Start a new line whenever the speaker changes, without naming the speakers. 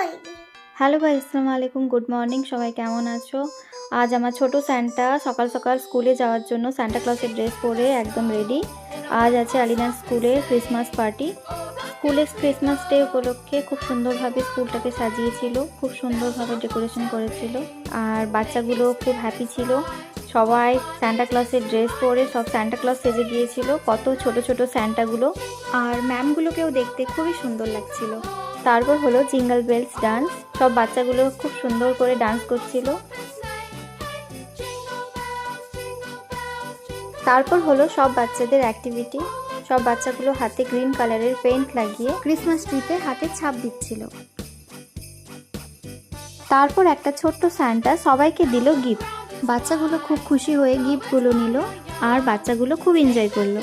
হয়ে।
হ্যালো ভাই, আসসালামু আলাইকুম গুড মর্নিং সবাই কেমন আছো? আজ আমার ছোট স্যান্টা সকাল সকাল স্কুলে যাওয়ার জন্য স্যান্টা ক্লসের ড্রেস পরে একদম রেডি আজ আছে আলিনার স্কুলে ক্রিসমাস পার্টি স্কুলে ক্রিসমাস ডে উপলক্ষে খুব সুন্দরভাবে স্কুলটাকে সাজিয়েছিল, খুব সুন্দরভাবে ডেকোরেশন করেছিল। আর বাচ্চাগুলো খুব হ্যাপি ছিল। সবাই স্যান্টা ক্লসের ড্রেস পরে সব স্যান্টা ক্লস সেজে গিয়েছিল। কত ছোট ছোট স্যান্টাগুলো আর ম্যামগুলোকেও দেখতে খুবই সুন্দর লাগছিল। তারপর হলো জিঙ্গল বেলস ডান্স সব বাচ্চাগুলো খুব সুন্দর করে ডান্স করছিল। তারপর হলো সব বাচ্চাদের অ্যাক্টিভিটি সব বাচ্চাগুলো হাতে গ্রিন কালারের পেন্ট লাগিয়ে ক্রিসমাস ট্রিতে হাতে ছাপ দিচ্ছিল। তারপর একটা ছোট্ট স্যান্টা সবাইকে দিল গিফট বাচ্চাগুলো খুব খুশি হয়ে গিফটগুলো নিল আর বাচ্চাগুলো খুব এনজয় করল।